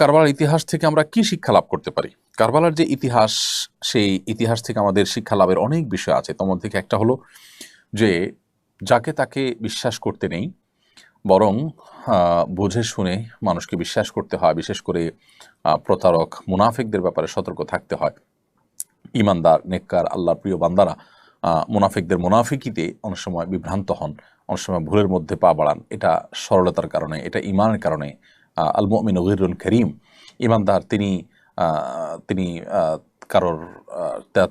কারবালার ইতিহাস থেকে আমরা কি শিক্ষা লাভ করতে পারি? কারবালার যে ইতিহাস, সেই ইতিহাস থেকে আমাদের শিক্ষা লাভের অনেক বিষয় আছে। তোমার থেকে একটা হলো যে, যাকে তাকে বিশ্বাস করতে নেই, বরং বুঝে শুনে মানুষকে বিশ্বাস করতে হয়। বিশেষ করে প্রতারক, মুনাফিকদের ব্যাপারে সতর্ক থাকতে হয়। ইমানদার, নেককার, আল্লাহর প্রিয় বান্দারা মুনাফিকদের মুনাফিকিতে অনেক সময় বিভ্রান্ত হন, অনেক সময় ভুলের মধ্যে পা বাড়ান। এটা সরলতার কারণে, এটা ইমানের কারণে আল মুমিন গহিরুল করিম। ইমানদার, তিনি তিনি কারোর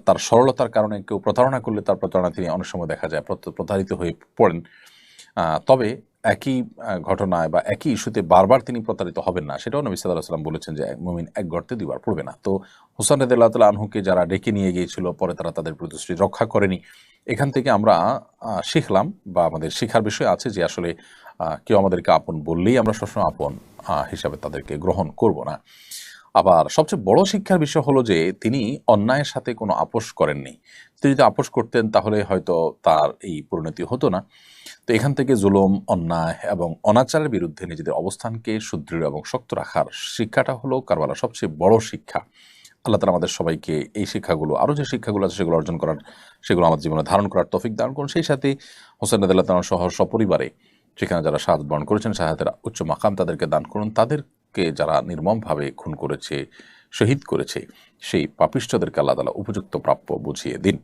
তার সরলতার কারণে কেউ প্রতারণা করলে তার প্রতারণা তিনি অনেক সময় দেখা যায় প্রতারিত হয়ে পড়েন। তবে একই ঘটনায় বা একই ইস্যুতে বারবার তিনি প্রতারিত হবেন না, সেটাও নবী সাল্লাহ সাল্লাম বলেছেন যে মুমিন এক গর্তে দুবার পড়বে না। তো হুসান রদুল্লাহ তাল আনহুকে যারা ডেকে নিয়ে গিয়েছিল, পরে তারা তাদের প্রতিশ্রুতি রক্ষা করেনি। এখান থেকে আমরা শিখলাম বা আমাদের শিখার বিষয় আছে যে আসলে কেউ আমাদেরকে আপন বললেই আমরা সবসময় আপন হিসাবে তাদেরকে গ্রহণ করব না। আবার সবচেয়ে বড় শিক্ষার বিষয় হলো যে, তিনি অন্যায়ের সাথে কোনো আপোষ করেননি। তিনি যদি আপোষ করতেন, তাহলে হয়তো তার এই পরিণতি হতো না। তো এখান থেকে জুলুম, অন্যায় এবং অনাচারের বিরুদ্ধে নিজেদের অবস্থানকে সুদৃঢ় এবং শক্ত রাখার শিক্ষাটা হলো কারবালার সবচেয়ে বড় শিক্ষা। আল্লাহ তালা আমাদের সবাইকে এই শিক্ষাগুলো, আরও যে শিক্ষাগুলো আছে সেগুলো অর্জন করার, সেগুলো আমাদের জীবনে ধারণ করার তফিক দান করুন। সেই সাথে হোসেন আদাল্লাহ সহ সপরিবারে সেখানে যারা শাহাদ বরণ করেছেন, শাহাদের উচ্চ মাকাম তাদেরকে দান করুন। তাদেরকে যারা নির্মমভাবে খুন করেছে, শহীদ করেছে, সেই পাপিষ্ঠদেরকে আল্লাহ তালা উপযুক্ত প্রাপ্য বুঝিয়ে দিন।